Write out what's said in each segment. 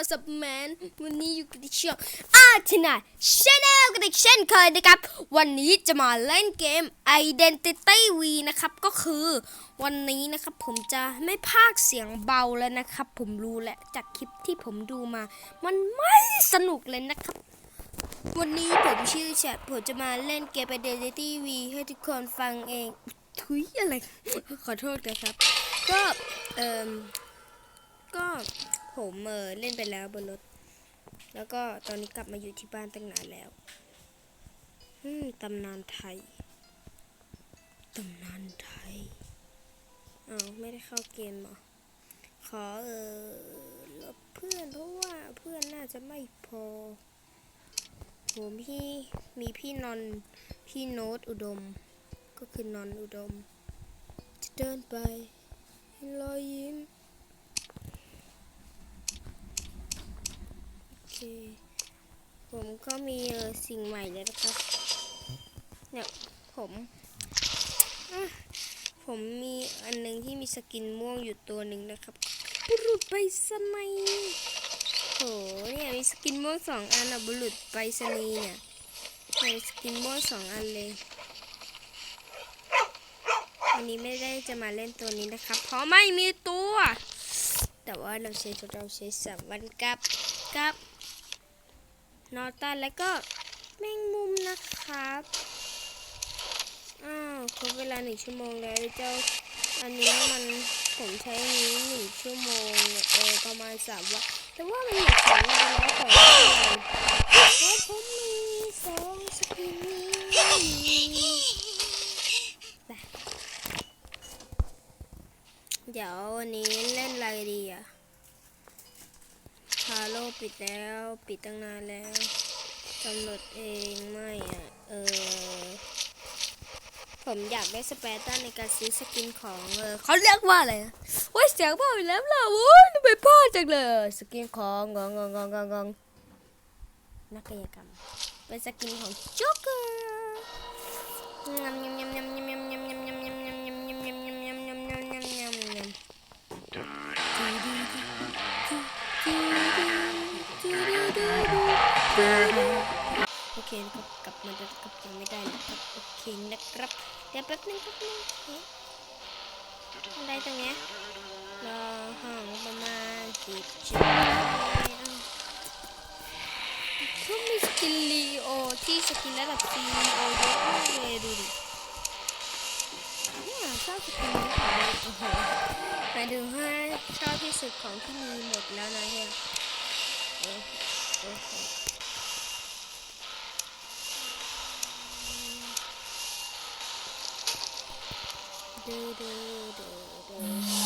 What's up man วันนี้อยู่กับดิช่องอาร์ทนาชาแนลกันอีกเช่นเคยนะครับ วันนี้จะมาเล่นเกม Identity V นะครับ ก็คือวันนี้นะครับผมจะไม่พากเสียงเบาแล้วนะครับ ผมรู้แหละจากคลิปที่ผมดูมา มันไม่สนุกเลยนะครับ วันนี้ผมชื่อแชทผมจะมาเล่นเกม Identity V ให้ทุกคนฟังเองทุยอะไร ขอโทษนะครับ ก็ เอ่มก็ ผมเออเล่นไปแล้วบนรถ แล้วก็ตอนนี้กลับมาอยู่ที่บ้านตั้งนานแล้วอืมตำนานไทย ตำนานไทยอ้าวไม่ได้เข้าเกมเหรอ ขอเออลบเพื่อนเพราะว่าเพื่อนน่าจะไม่พอผมพี่มีพี่นนท์พี่โน้ตอุดม ก็คือนนท์อุดม จะเดินไปให้รอยยิ้ม โอ เค ผมก็มีสิ่งใหม่เลยนะครับ เนี่ยผมผมมีอันหนึงที่มีสกินม่วงอยู่ตัวหนึ่งนะครับบุรุษไปสนัยโหเนี่ยมีสกินม่วงสองอันอะบุรุษไปสนีเนี่ยมีสกินม่วงสองอันเลยวันนี้ไม่ได้จะมาเล่นตัวนี้นะครับ เพราะไม่มีตัว แต่ว่าเราใช้เราใช้สามวันกับกับ นอตันแล้วก็แมงมุมนะครับ อ้าวครบเวลาหนึ่งชั่วโมงแล้วเจ้า อันนี้มันผมใช้นี้หนึ่งชั่วโมงเออประมาณสามวันแต่ว่ามันหมดสองวันแล้วของเพราะผมมีสองสกินนี้ไปเดี๋ยววันนี้เล่นอะไรดีอะ โลกปิดแล้ว ปิดตั้งนานแล้วกำหนดเองไม่อะ เออ ผมอยากได้สเปรต้าในการซื้อสกินของเออเขาเรียกว่าอะไรนะโอ้ยเสียงพ่อไปแล้วล่ะโอ้ยทำไมพ่อจังเลย สกินของงงงงงงงนักกายกรรมเป็นสกินของช็อกเกอร์ยำยำยำยำยำยำยำ โอเคนะครับกลับมาแล้วกับยังไม่ได้นะครับโอเคนะครับเดี๋ยวแป๊บนึงแป๊บนึงเอ๊ะอะไรตรงเนี้ยรอห่างประมาณสิบชั่วโมงเขามีสกินลีโอที่สกินระดับซีโอเยอะมากเลยดูดิเนี่ยชอบสกินนี้ของมันโอ้โหหมายถึงว่าชอบที่สุดของที่มีหมดแล้วนะเนี่ย ルルルル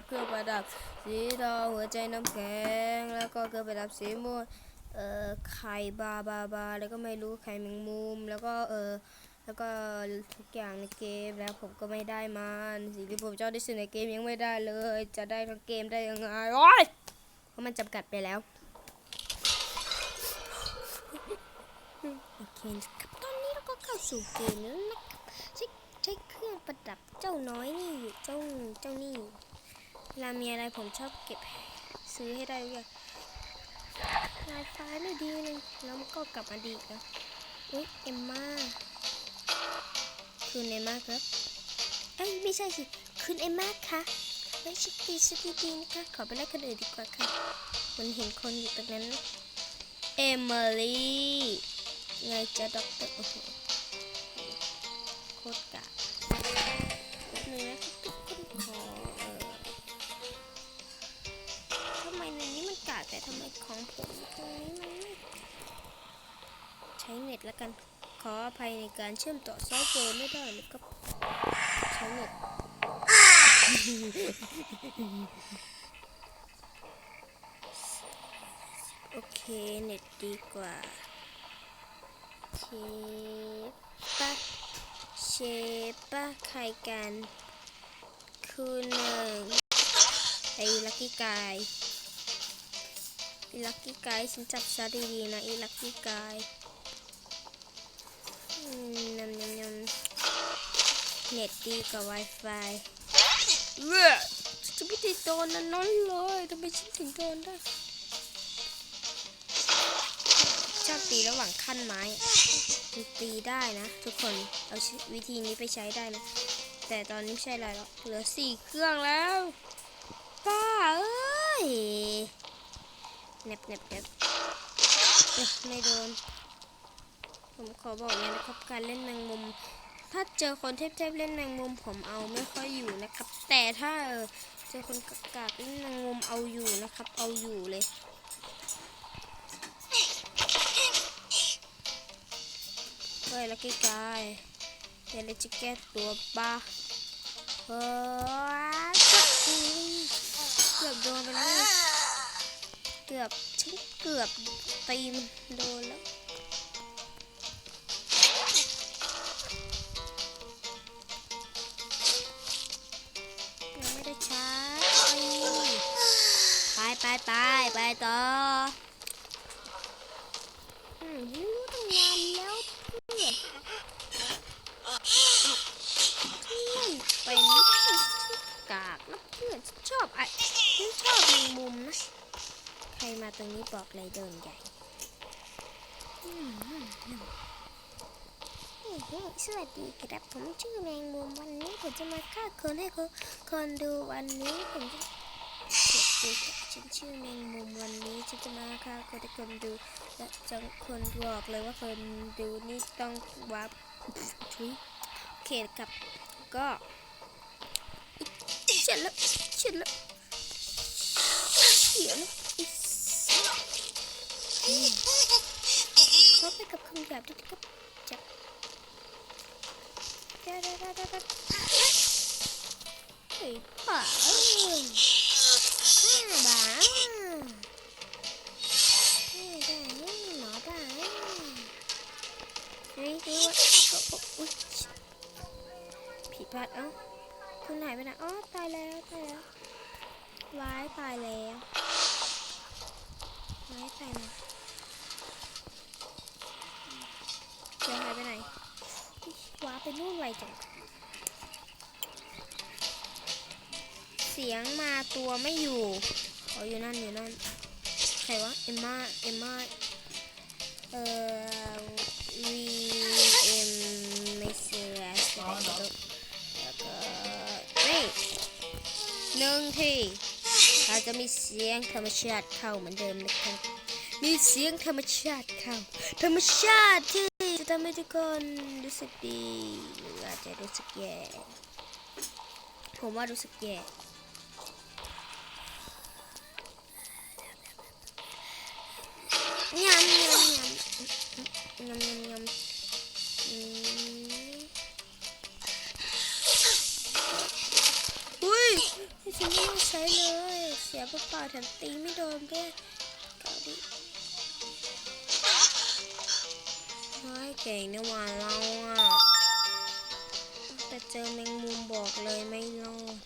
กับเครื่องประดับ สีทองหัวใจน้ำแข็ง แล้วก็เครื่องประดับสีม่วงเอ่อไข่บาบาบาแล้วก็ไม่รู้ไข่แมงมุม แล้วก็เออแล้วก็ทุกอย่างในเกมแล้วผมก็ไม่ได้มันสิ่งที่ผมชอบที่สุดในเกมยังไม่ได้เลย จะได้ทั้งเกมได้ยังไงโอ๊ยเพราะมันจำกัดไปแล้วโอเคครับตอนนี้เราก็เข้าสู่เกมแล้วนะครับใช้ใช้เครื่องประดับเจ้าน้อยนี่เจ้าเจ้านี่ เวลามีอะไรผมชอบเก็บซื้อให้ได้ทุกอย่างลายฟ้าไม่ดีเลยแล้วก็กลับมาดีอีกแล้วอุ้ยเอ็มมาคือเนม่าครับ เอ้ยไม่ใช่สิคุณเอ็มมาคะไม่ชุดดีชุดดีๆนะคะขอไปไล่คนอื่นดีกว่าค่ะ มันเห็นคนอยู่ตรงนั้นเอมิลี่ไงจะด็อกเตอร์โอ้โหโคตรกะนึงนะครั ผมตรงนี้มันไม่ใช้เน็ตแล้วกัน ขออภัยในการเชื่อมต่อซอฟต์แวร์ไม่ได้นะครับใช้เน็ตโอเคเน็ตดีกว่าเชปะเชปะใครกัน คือหนึ่งไอ้ลักกี้กาย อ้ลักกี้ไกายฉันจับซะดีๆนะอ้ลักกี้ไกายอืมยำยำยำเน็ตดีกว่า Wi-Fi เว้ยจะไม่ได้โดนนั่นนั่นเลยทำไมฉันถึงโดนได้ชอบตีระหว่างขั้นไม้มันตีได้นะ ทุกคนเอาวิธีนี้ไปใช้ได้นะ แต่ตอนนี้ไม่ใช่อะไรหรอกเหลือสี่เครื่องแล้วป้าเอ้ย เน็บเน็บเน็บไม่โดน ผมขอบอกเลยนะครับการเล่นแมงมุม ถ้าเจอคนเทพๆเล่นแมงมุมผมเอาไม่ค่อยอยู่นะครับ แต่ถ้าเออเจอคนกากๆเล่นแมงมุมเอาอยู่นะครับ เอาอยู่เลยเฮ้ยลักกี้กายเดี๋ยวเราจะแก้ตัวบ้าเฮ้ยเกือบโดนไปแล้ว เกือบฉันเกือบตีมโดนแล้วยังไม่ได้ชาร์จไปไปไปไปต่อ ตรงนี้บอกเลยโดนใหญ่สวัสดีครับผมชื่อแมงมุมวันนี้ผมจะมาฆ่าคนให้คนคนดูวันนี้ผมจะสวัสดีครับฉันชื่อแมงมุมวันนี้ฉันจะมาฆ่าคนให้คนดูและจะคนบอกเลยว่าคนดูนี่ต้องวับทุยโอเคครับก็เฉียดแล้วเฉียดแล้วเฉียแล้ว กับคำหยาบด้วยครับจับดาดาดาดาดาเฮ้ยบ้าบ้าผิดพลาดเอ้าคุณหายไปไหนอ๋อตายแล้วตายแล้วว้ายตายแล้วว้ายตายแล้ว เดี๋ยหายไปไหนว้าไปนู่นไวจัง เสียงมาตัวไม่อยู่อออยู่นั่นอยู่นั่น ใครวะ เอมมาเอมมาเอ่อ V M ไม่เสือเสือแล้วก็นี่หนึ่งทีอาจะมีเสียงธรรมชาติเข้าเหมือนเดิมนะครับมีเสียงธรรมชาติเข้า ธรรมชาติที่ ทำให้ทุกคนรู้สึกดีหรืออาจจะรู้สึกแย่ผมว่ารู้สึกแย่ยำยำยำยำยำยำอุ้ยฉันไม่ต้องใช้เลย เสียเปล่าแถมตีไม่โดนด้วย ว้ายเก่งนะหวานเราอะ แต่เจอแมงมุมบอกเลยไม่รอด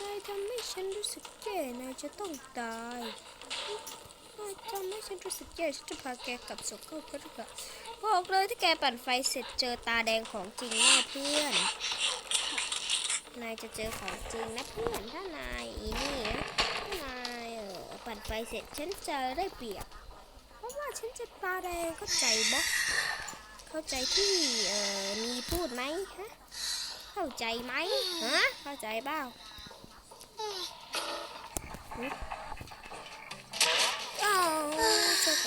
นายทำให้ฉันรู้สึกแก่นายจะต้องตาย ทำให้ฉันรู้สึกแย่ฉันจะพาแกกลับสู่ครอบครัวบอกเลยถ้าแกปั่นไฟเสร็จเจอตาแดงของจริงแน่เพื่อน นายจะเจอของจริงนะเพื่อนถ้านายอีนี่นะถ้านายเออปั่นไฟเสร็จฉันจะได้เปรียบ เพราะว่าฉันจะตาแดงเข้าใจบอเข้าใจที่เออมีพูดไหมฮะเข้าใจไหมฮะเข้าใจเปล่าหึอ้าวโชค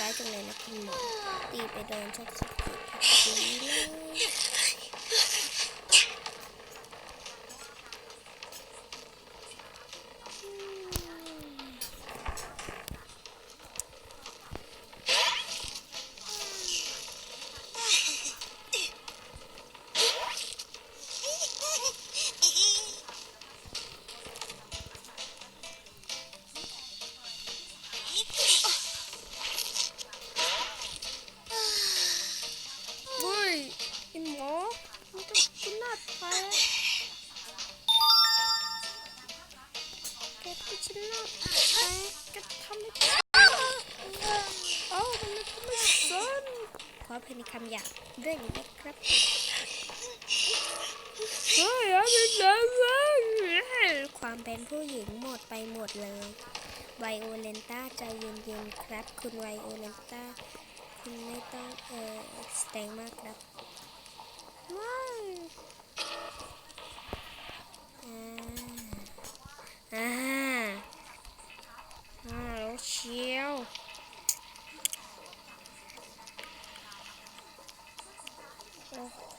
ร้ายจังเลยนะคุณหมอตีไปโดนชกสักทีดีเลย กแกทำในเอ้าทำไมกูไม่สนขอเพนคำหยาบด้วยนะครับเฮ้ยเอาไปเลยความเป็นผู้หญิงหมดไปหมดเลย ไวโอเลนต้าใจเย็นๆครับ คุณไวโอเลนต้า คุณไม่ต้องเออแสดงมากครับว้าวอ่าอ่าอ่าแล้วเชียวโอ้โห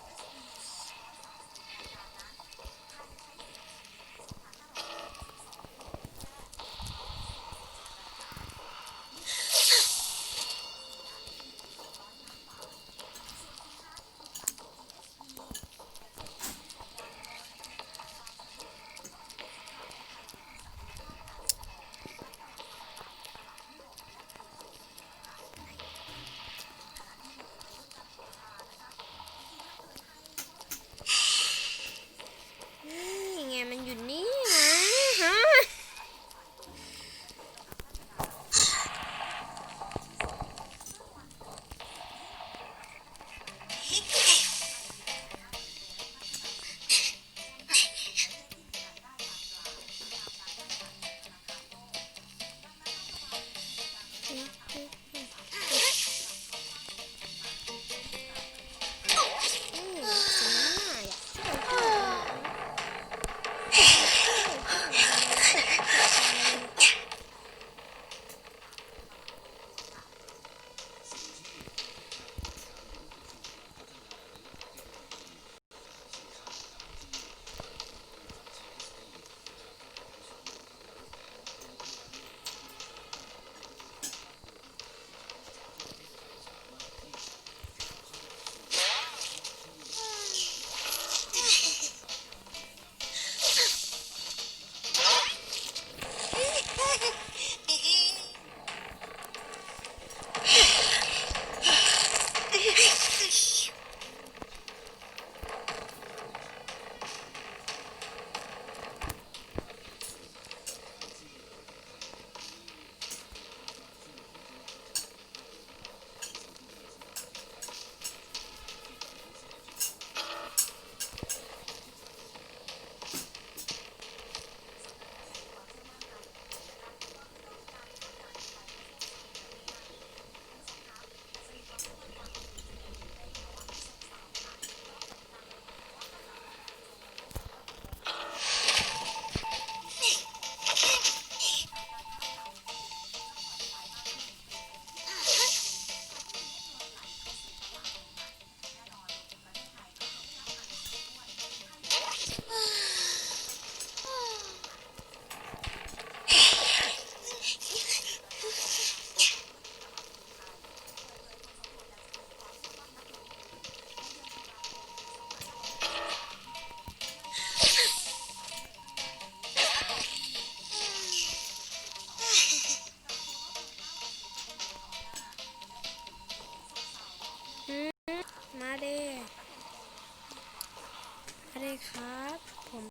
ด้ครับ ผม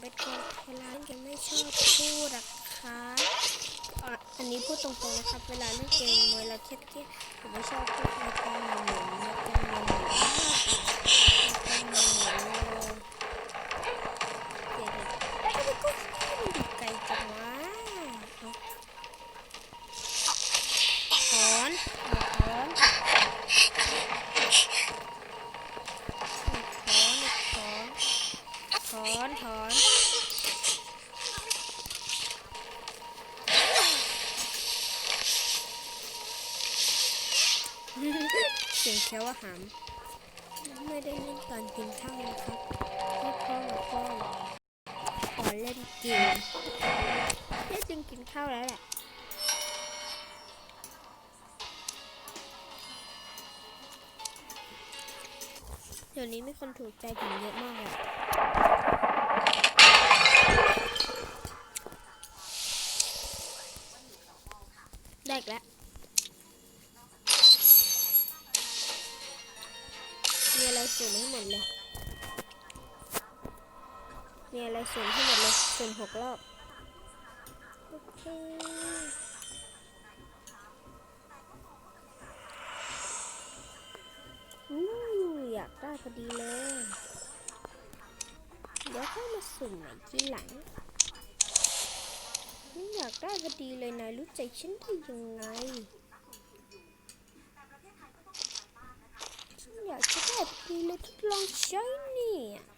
เป็นคนเวลาเล่นเกมไม่ชอบพูดอะครับอันนี้พูดตรงๆนะครับ เวลาเล่นเกมเวลาเครียดๆผมไม่ชอบพูดในตอนหมุนๆนะไกล หามไม่ได้เล่นตอนกินข้าวนะครับให้พ่อกับพ่อขอเล่นเกมแค่จึงกินข้าวแล้วแหละเดี๋ยวนี้มีคนถูกใจผมเยอะมากเลย สูงให้หมดเลยสูงหกรอบโอเคอู้อยากได้พอดีเลย เดี๋ยวค่อยมาสุ่มใหม่ทีหลังไม่อยากได้พอดีเลยนายรู้ใจฉันได้ยังไงฉันอยากจะได้พอดีเลยทดลองใช้เนี่ย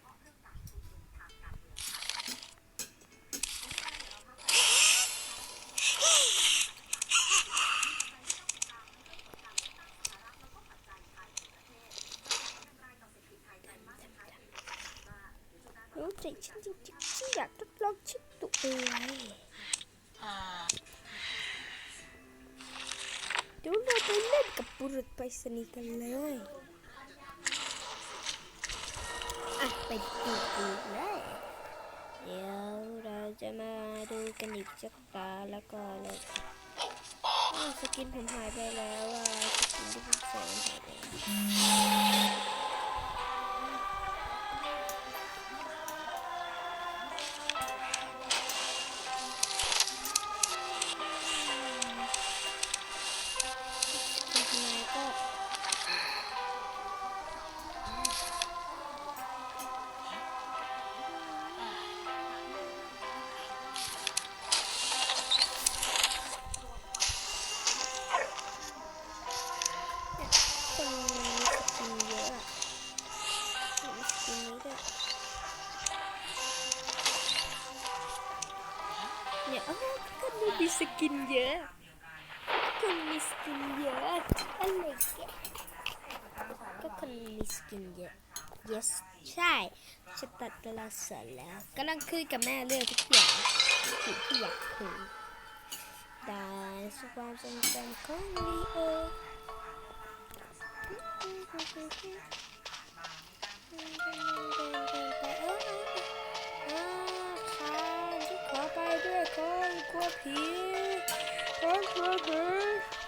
กันเลยอะไปดูกันเลย เดี๋ยวเราจะมาดูกันอีกจักตาแล้วก็เลยอ้าสกินผมหายไปแล้วอะสกินที่ผมใส่หายไป สกินเยอะคนมีสกินเยอะอะไรแกก็คนมีสกินเยอะ yes ใช่จะตัดเวลาเสร็จแล้วกำลังคุยกับแม่เรื่องทุกอย่างสิ่งที่อยากคุยได้สความทรงจำของลีโอ ด้วยคนก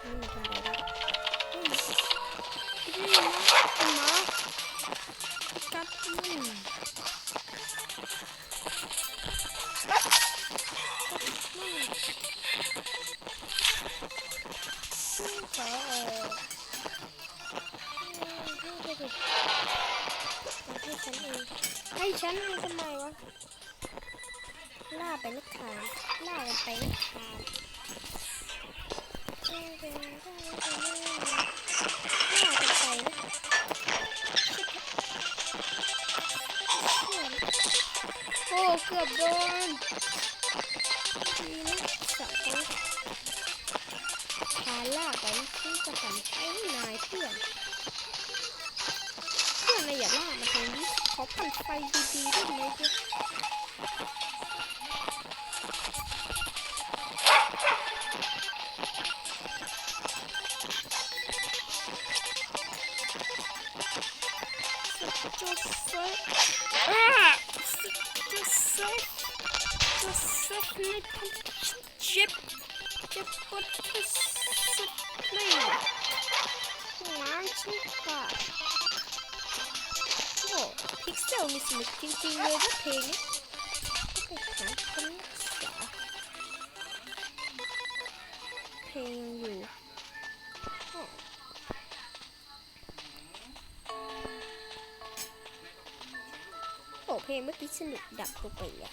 ลเมื่อกี้สนุกดับตัวไปอะ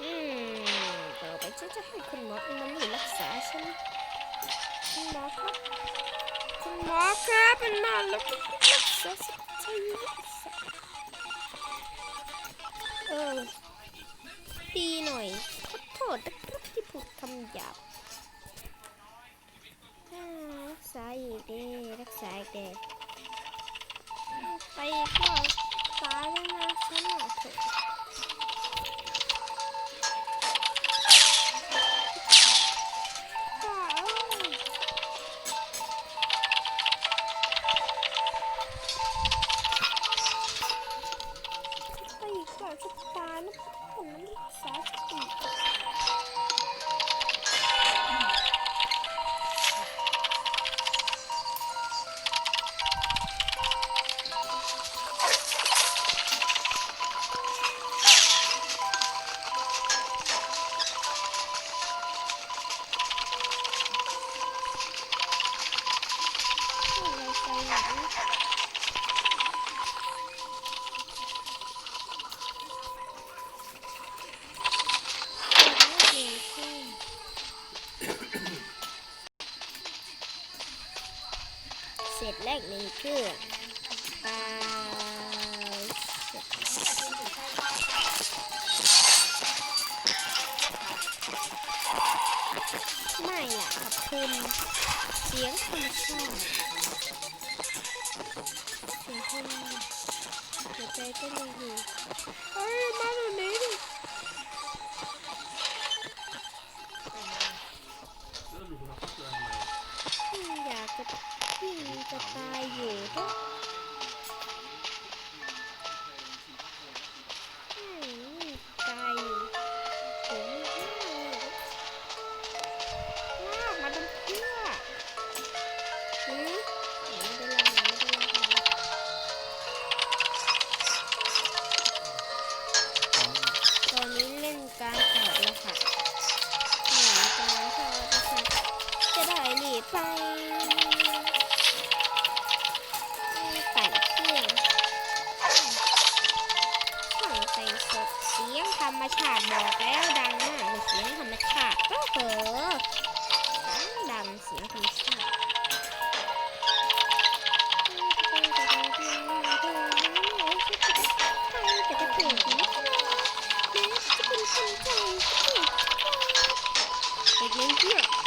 อืมต่อไปฉันจะให้คุณหมอมาหนูรักษาฉันคุณหมอครับคุณหมอครับเป็นนานแล้วรักษาสักทีเออดีหน่อยขอโทษนะครับที่พูดคำหยาบรักษาอีกเด้รักษาอีกเด้ไปก็ ailemden sana atıyorum. เศษแรกหนึ่งชื่อปไม่ล่ะคขอบคุณเสียงคนชอบเสียงคนหัวใจก็มีหิ போட்டு 眼镜。